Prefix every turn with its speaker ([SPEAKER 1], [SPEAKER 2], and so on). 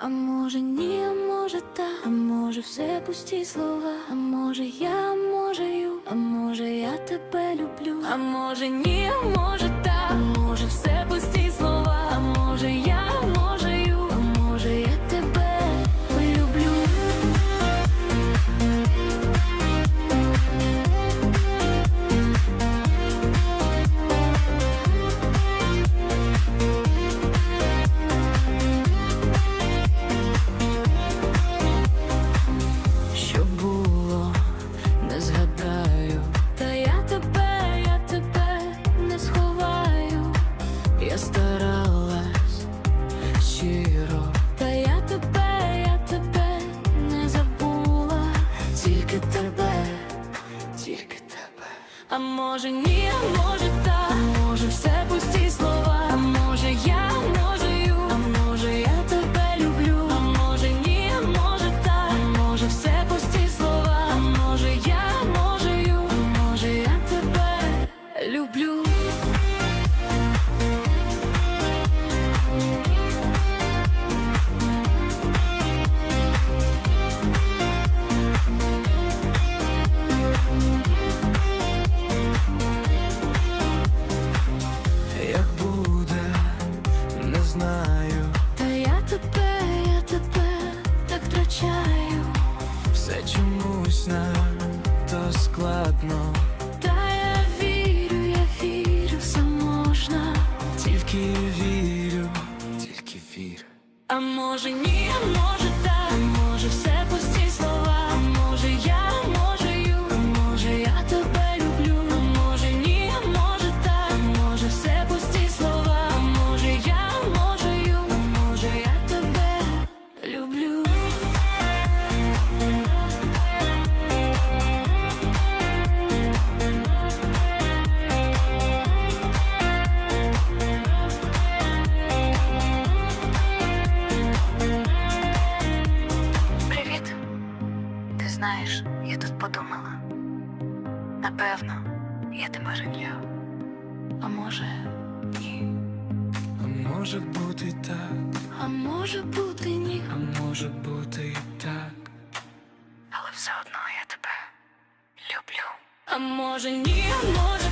[SPEAKER 1] А може ні, а може та, а може все пусті слова, а може я, може ю, а може я тебе люблю, а може ні, а може та, а може все пусті Тільки тебе, тільки тебе. А може ні, а може та, а може все
[SPEAKER 2] чомусь надто складно,
[SPEAKER 1] Та я вірю, я вірю, все можна.
[SPEAKER 2] тільки вірю, тільки вірю.
[SPEAKER 1] А може ні, а може
[SPEAKER 3] Напевно, я тебе жалію.
[SPEAKER 1] А може ні,
[SPEAKER 2] А може бути так,
[SPEAKER 1] а може бути ні.
[SPEAKER 2] а може бути і так.
[SPEAKER 3] Але все одно я тебе люблю.
[SPEAKER 1] А може ні, а може